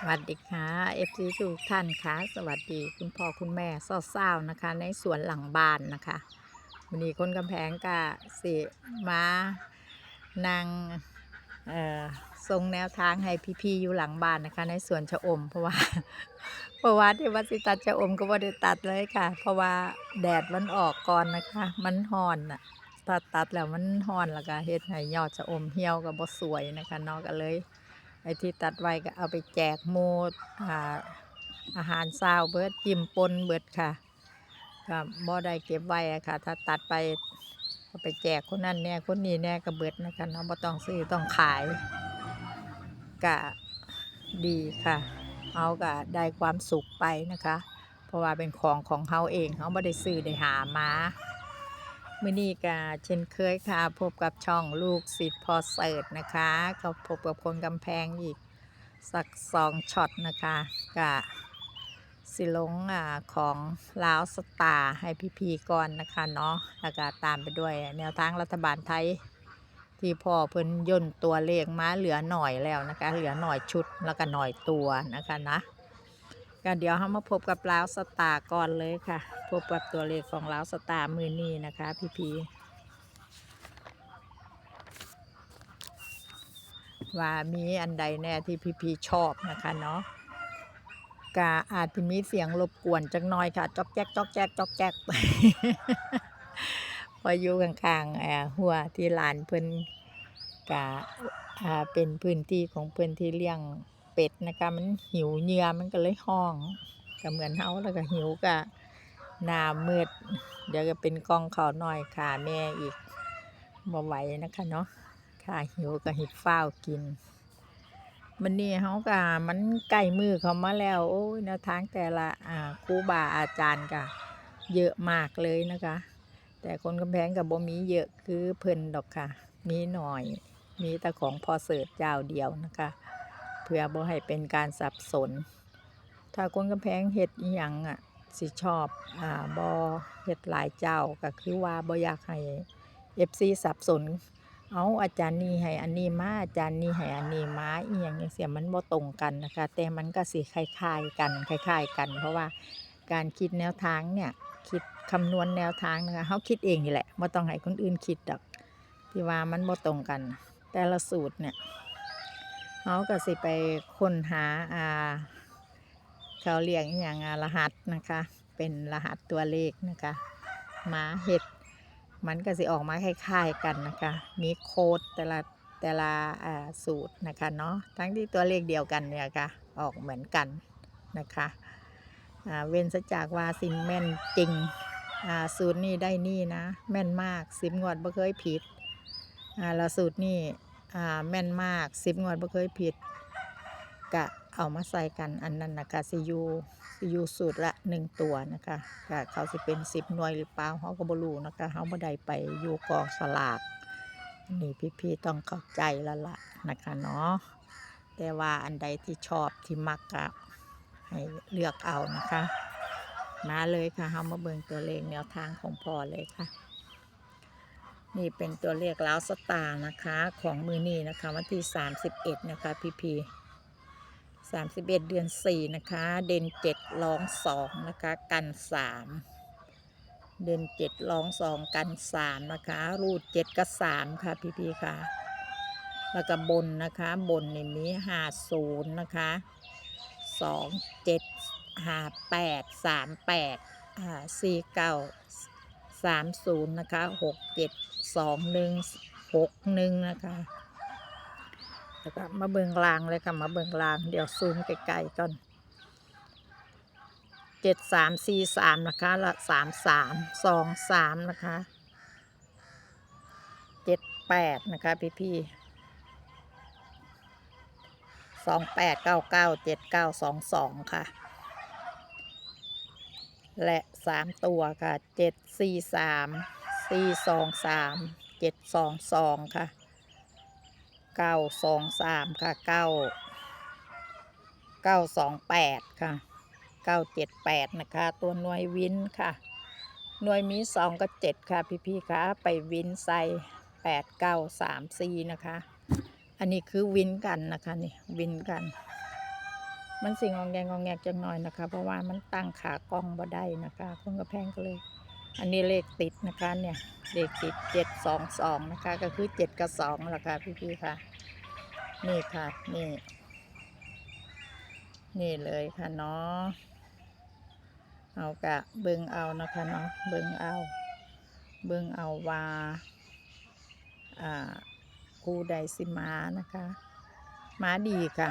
สวัสดีค่ะเอฟซีทุกท่านค่ะ สวัสดีคุณพ่อคุณแม่เศร้าๆนะคะ ในสวนหลังบ้านนะคะวันนี้คนกำแพงกะสิมานางเอ่อทรงแนวทางให้พี่ๆอยู่หลังบ้านนะคะ ในสวนชะอม เพราะว่า เพราะว่าที่วัดสิตัดชะอมก็ไม่ได้ตัดเลยค่ะ เพราะว่าแดดมันออกก่อนนะคะ มันห่อนอะตัดตัดแล้วมันห่อนแล้วก็เฮ็ดให้ยอดชะอมเหี่ยวก็บ่สวยนะคะนอกก็เลย ไอ้ที่ตัดไว้ก็เอาไปแจกหมูอ่าหารซาวเบิดจิ้มปนเบิดค่ะก็บ่ได้เก็บไว้อะค่ะ ถ้าตัดไปเอาไปแจกคนนั้นแน่คนนี้แน่ก็เบิดนะคะเนาะบ่ต้องซื้อต้องขายก็ดีค่ะเฮาก็ได้ความสุขไปนะคะ เพราะว่าเป็นของของเฮาเองเฮาบ่ได้ซื้อได้หามา มื้อนี้ก็เช่นเคยค่ะ พบกับช่องลูกศิษย์พอเสิร์ตนะคะก็พบกับคนกำแพงอีก สักสองช็อตนะคะก็สิลงอ่าของลาวสตาร์ให้พี่ๆก่อนนะคะเนาะแล้วก็ตามไปด้วยแนวทางรัฐบาลไทย ที่พ่อเพิ่นย่นตัวเลขมาเหลือหน่อยแล้วนะคะ เหลือหน่อยชุดแล้วก็หน่อยตัวนะคะนะ ก็เดี๋ยวเรามาพบกับลาวสตาร์ก่อนเลยค่ะ พบกับตัวเลขของลาวสตาร์มือนี้นะคะ พี่ๆว่ามีอันใดแน่ที่พี่ๆชอบนะคะเนาะกาอาจจะมีเสียงรบกวนจักหน่อยค่ะจอกแจ๊กจอกแจ๊กจอกแจ๊กพออยู่ข้างๆเอ่อหัวที่ลานเพิ่นกาเป็นพื้นที่ของเพิ่นที่เลี้ยง เป็ดนะคะ มันหิวเหยื่อมันก็เลยห้องก็เหมือนเฮาแล้วก็หิวก็หน้ามืดเดี๋ยวก็เป็นกองเขาวน้อยขาแม่อีกบ่ไหวนะคะเนาะขาหิวก็หิดฟ้าวกินมันนี่เฮาก็มันใกล้มือเขามาแล้ว โอ้ยแนวทางแต่ละอ่าครูบาอาจารย์ก็เยอะมากเลยนะคะ แต่คนกำแพงกับบ่มีเยอะคือเพิ่นดอกค่ะ มีหน่อย มีแต่ของพอเสิร์ตเจ้าเดียวนะคะ เพื่อบ่ให้เป็นการสับสน ถ้าคนกำแพงเฮ็ดอีหยังอะสิชอบอ่าบ่เฮ็ดหลายเจ้าก็คือว่าบ่อยากให้ FC สับสน เอาอาจารย์นี้ให้อันนี้มาอาจารย์นี้ให้อันนี้มาอีหยังจังซี่มันบ่ตรงกันนะคะ แต่มันก็สิคล้ายๆกันคล้าย ๆ กัน เพราะว่าการคิดแนวทางเนี่ยคิดคำนวณแนวทางนะคะเฮาคิดเองนี่แหละบ่ต้องให้คนอื่นคิดดอกที่ว่ามันบ่ตรงกัน แต่ละสูตรเนี่ย เฮาก็สิไปค้นหาอ่าเขาเรียกอย่างรหัสนะคะ เป็นรหัสตัวเลขนะคะมาเฮ็ดมันก็สิออกมาคล้ายๆกันนะคะ มีโค้ดแต่ละแต่ละอ่าสูตรนะคะเนาะทั้งที่ตัวเลขเดียวกันเนี่ยค่ะ ออกเหมือนกันนะคะอ่าเว้นซะจากว่าสิแม่นจริงอ่าสูตรนี้ได้นี่นะ แม่นมากสิบงวดบ่เคยผิดอ่าแล้วสูตรนี้ อ่าแม่นมากสิบงวดบ่เคยผิดกะเอามาใส่กันอันนั้นนะคะสิอยูสิอยูสูตรละหนึ่งตัวนะคะกะเขาสิเป็นสิบหน่วยหรือเปล่าเขาก็บ่รู้นะคะเขาบ่ได้ไปอยู่กองสลากนนี้พี่ๆต้องเข้าใจแล้วล่ะนะคะเนาะแต่ว่าอันใดที่ชอบที่มักก็ให้เลือกเอานะคะ มาเลยค่ะเฮามาเบิ่งตัวเลขแนวทางของพ่อเลยค่ะ นี่เป็นตัวเลขล้าวสตาร์นะคะ ของมือนี้นะคะ วันที่ 31 นะคะพีพี31เดือน4นะคะ เด่น7ร้อง2นะคะ กัน3เด่น7ร้อง2กัน3นะคะ รูด7กับ3ค่ะพี่พีค่ะ แล้วก็บนนะคะบนในนี้50นะคะ2 7 5 8 3 8อ่า4 9สามศูนย์นะคะหกเจ็ด สองหนึ่งหกหนึ่งนะคะแล้วก็มาเบิงลางเลยค่ะมาเบิงลาง เดี๋ยวซูมไกลๆก่อนเจ็ดสามสี่สามนะคะละสามสามสองสามนะคะเจ็ดแปดนะคะพี่พี่สองแปดเก้าเก้าเจ็ดเก้าสองสองค่ะ และสามตัวค่ะเจ็ดสี่สาม สี่สองสามเจ็ดสองสองค่ะเก้าสองสามค่ะเก้าเก้าสองแปดค่ะเก้าเจ็ดแปดนะคะ ตัวหน่วยวินค่ะ หน่วยมีสองกับเจ็ดค่ะพี่ๆคะไปวินใส่แปดเก้าสามสี่นะคะ อันนี้คือวินกันนะคะนี่วินกัน มันสิงองแงงองแงกจังหน่อยนะคะ เพราะว่ามันตั้งขากล้องบ่ได้นะคะคนกระแพงก็เลย อันนี้เลขติดนะคะเนี่ยเลขติดเจ็ดสองสองนะคะ ก็คือเจ็ดกับสองละค่ะพี่ๆค่ะ นี่ค่ะนี่ นี่เลยค่ะเนาะเอากะเบิงเอานะคะเนาะเบิงเอา เบิงเอาว่าอ่าคูไดสิมานะคะมาดีค่ะ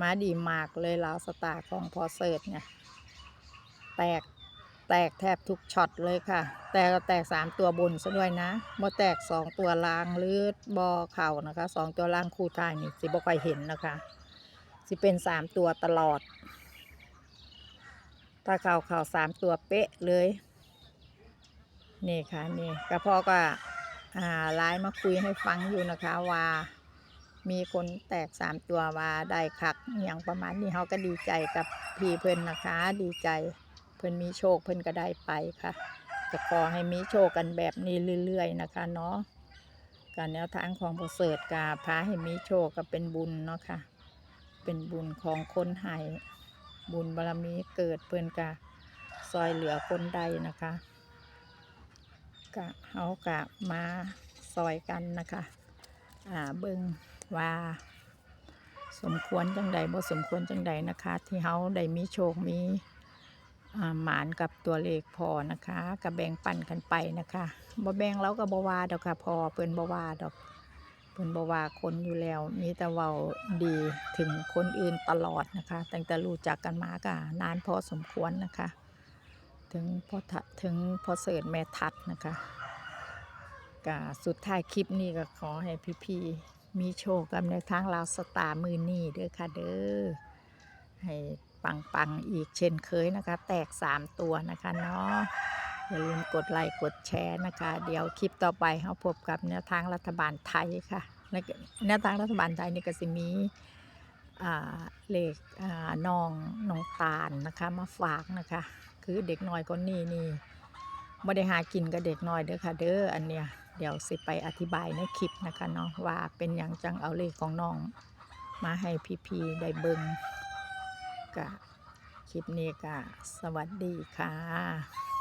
มาดีมากเลยลาวสตาร์ของพอเสิร์ตเนี่ย แตก แตกแทบทุกช็อตเลยค่ะ แต่แตกสามตัวบนซะด้วยนะบ่แตกสองตัวล่างหรือบอเข่านะคะสองตัวล่างคู่ทางนี่สิบ่ค่อยเห็นนะคะ สิเป็นสามตัวตลอด ถ้าเข่าเข่าสามตัวเป๊ะเลย นี่ค่ะนี่กระพอก็อ่าไลน์มาคุยให้ฟังอยู่นะคะว่ามีคนแตกสามตัวว่าได้คักอย่างประมาณนี้เขาก็ดีใจกับพี่เพิ่นนะคะดีใจ เพิ่นมีโชคเพิ่นก็ได้ไปค่ะก็ขอให้มีโชคกันแบบนี้เรื่อย ๆ นะคะเนาะการแนวทางของประเสริฐกาพาให้มีโชคก็เป็นบุญเนาะค่ะ เป็นบุญของคนไห้บุญบารมีเกิดเพิ่นกะซอยเหลือคนใดนะคะกะเฮากะมาซอยกันนะคะอ่าเบิ่งว่าสมควรจังใดบ่สมควรจังใดนะคะ ที่เฮาได้มีโชคมี หมานกับตัวเลขพอนะคะกับแบ่งปันกันไปนะคะบ่แบ่งเราก็บ่ว่าดอกค่ะพอเพิ่นบ่ว่าดอกเพิ่นบ่ว่าคนอยู่แล้ว มีแต่เว้าดีถึงคนอื่นตลอดนะคะตั้งแต่รู้จักกันมาก็นานพอสมควรนะคะ ถึงพอถึงพอเสิร์ชแม่ทัดนะคะก็สุดท้ายคลิปนี้ก็ขอให้พี่ๆมีโชคกับในทางลาวสตาร์มือนี่เด้อค่ะเด้อให้ ปังๆ อีกเช่นเคยนะคะ แตก 3 ตัวนะคะเนาะอย่าลืมกดไลค์กดแชร์นะคะ เดี๋ยวคลิปต่อไปเราพบกับแนวทางรัฐบาลไทยค่ะแนวทางรัฐบาลไทยนี่ก็จะมีเลขน้องน้องตาลนะคะมาฝากนะคะ คือเด็กน้อยคนนี้นี่ไม่ได้หากินกับเด็กน้อยเด้อค่ะ เด้ออันเนี้ยเดี๋ยวสิไปอธิบายในคลิปนะคะเนาะว่าเป็นอย่างจังเอาเลขของน้อง มาให้พี่ๆได้เบิง กะ คลิปนี้กะ สวัสดีค่ะ